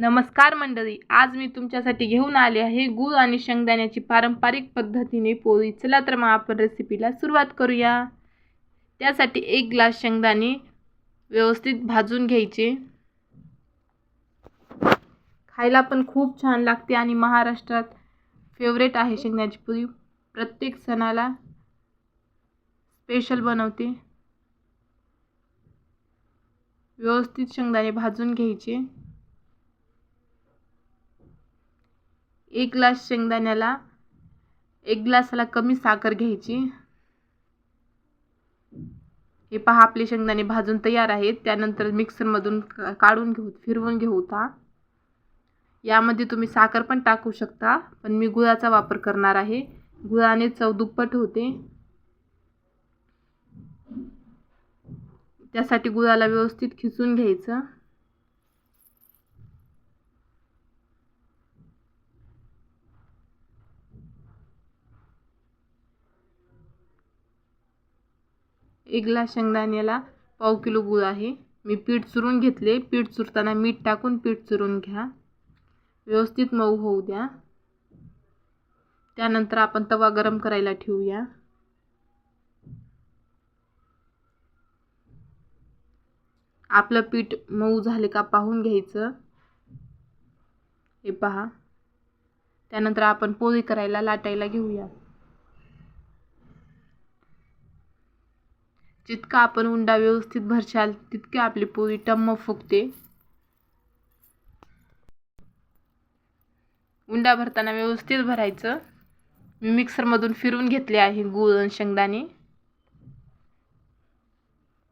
नमस्कार मंडळी आज मी तुमच्यासाठी घेऊन आले आहे गूळ आणि शेंगदाण्याची पारंपरिक पद्धतीने पोळी. चला तर मग आपण रेसिपीला सुरुवात करूया. त्यासाठी एक ग्लास शेंगदाणे व्यवस्थित भाजून घ्यायचे. खायला पण खूप छान लागते आणि महाराष्ट्रात फेवरेट आहे शेंगदाण्याची पोळी प्रत्येक सणाला स्पेशल बनवते. व्यवस्थित शेंगदाणे भाजून घ्यायचे. एक ग्लास शेंगदाण्याला एक ग्लासाला कमी साखर घ्यायची. हे पहा आपले शेंगदाणे भाजून तयार आहेत. त्यानंतर मिक्सरमधून का- काढून घेऊ फिरवून घेऊ ता यामध्ये तुम्ही साखर पण टाकू शकता पण मी गुळाचा वापर करणार आहे. गुळाने चव दुप्पट होते. त्यासाठी गुळाला व्यवस्थित खिचून घ्यायचं. एक ग्लास शेंगदाण्याला पाव किलो गूळ आहे. मी पीठ चुरून घेतले. पीठ चुरताना मीठ टाकून पीठ चुरून घ्या. व्यवस्थित मऊ होऊ द्या. त्यानंतर आपण तवा गरम करायला ठेवूया. आपलं पीठ मऊ झाले का पाहून घ्यायचं. हे पहा. त्यानंतर आपण पोळी करायला लाटायला घेऊया. जितका आपण उंडा व्यवस्थित भरशाल तितके आपली पोळी टम्म फुगते. उंडा भरताना व्यवस्थित भरायचं. मी मिक्सरमधून फिरून घेतले आहे गूळ आणि शेंगदाणे.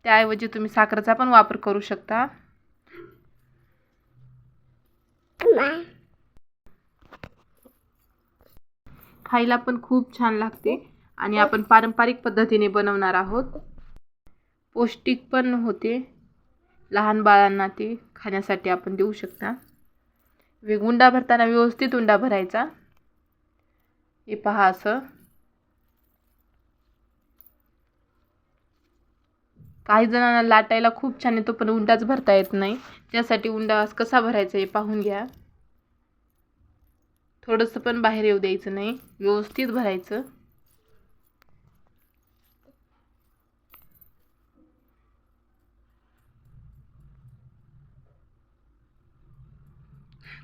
त्याऐवजी तुम्ही साखरेचा पण वापर करू शकता. खायला पण खूप छान लागते आणि आपण पारंपरिक पद्धतीने बनवणार आहोत. पौष्टिक पण होते. लहान बाळांना ते खाण्यासाठी आपण देऊ शकता. वेग उंडा भरताना व्यवस्थित उंडा भरायचा. हे पहा असं. काही जणांना लाटायला खूप छान येतो पण उंडाच भरता येत नाही. त्यासाठी उंडा कसा भरायचा हे पाहून घ्या. थोडंसं पण बाहेर येऊ द्यायचं नाही. व्यवस्थित भरायचं.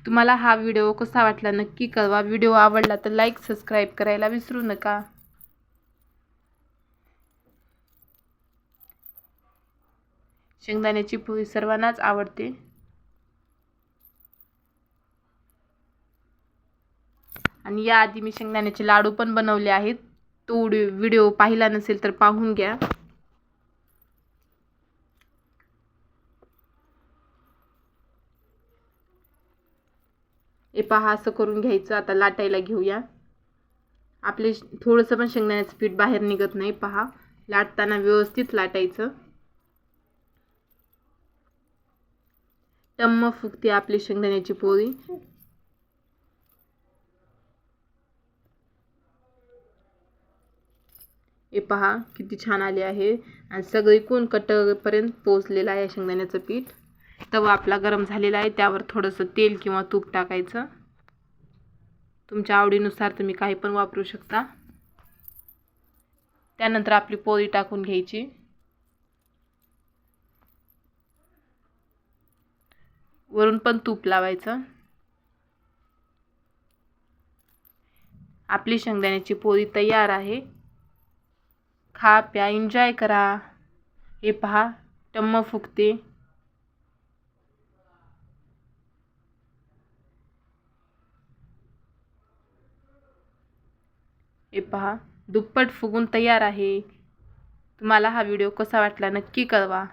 तुम्हाला हा व्हिडिओ कसा वाटला नक्की कळवा. व्हिडिओ आवडला तर लाईक सबस्क्राईब करायला विसरू नका. शेंगदाण्याची पोळी सर्वांनाच आवडते. आणि याआधी मी शेंगदाण्याचे लाडू पण बनवले आहेत. तो व्हिडिओ पाहिला नसेल तर पाहून घ्या. हे पहा असं करून घ्यायचं. आता लाटायला घेऊया. आपले थोडंसं पण शेंगदाण्याचं पीठ बाहेर निघत नाही पहा. लाटताना व्यवस्थित लाटायचं. टम्म फुगते आपली शेंगदाण्याची पोळी. हे पहा किती छान आले आहे. आणि सगळी कोण कटपर्यंत पोचलेलं आहे शेंगदाण्याचं पीठ? तवा आपला गरम झालेला आहे त्यावर थोडंसं तेल किंवा तूप टाकायचं. तुमच्या आवडीनुसार तुम्ही काही पण वापरू शकता. त्यानंतर आपली पोळी टाकून घ्यायची. वरून पण तूप लावायचं. आपली शेंगदाण्याची पोळी तयार आहे. खा प्या एन्जॉय करा. हे पहा टम्म फुगते. हे पहा दुप्पट फुगून तयार आहे. तुम्हाला हा व्हिडिओ कसा वाटला नक्की कळवा.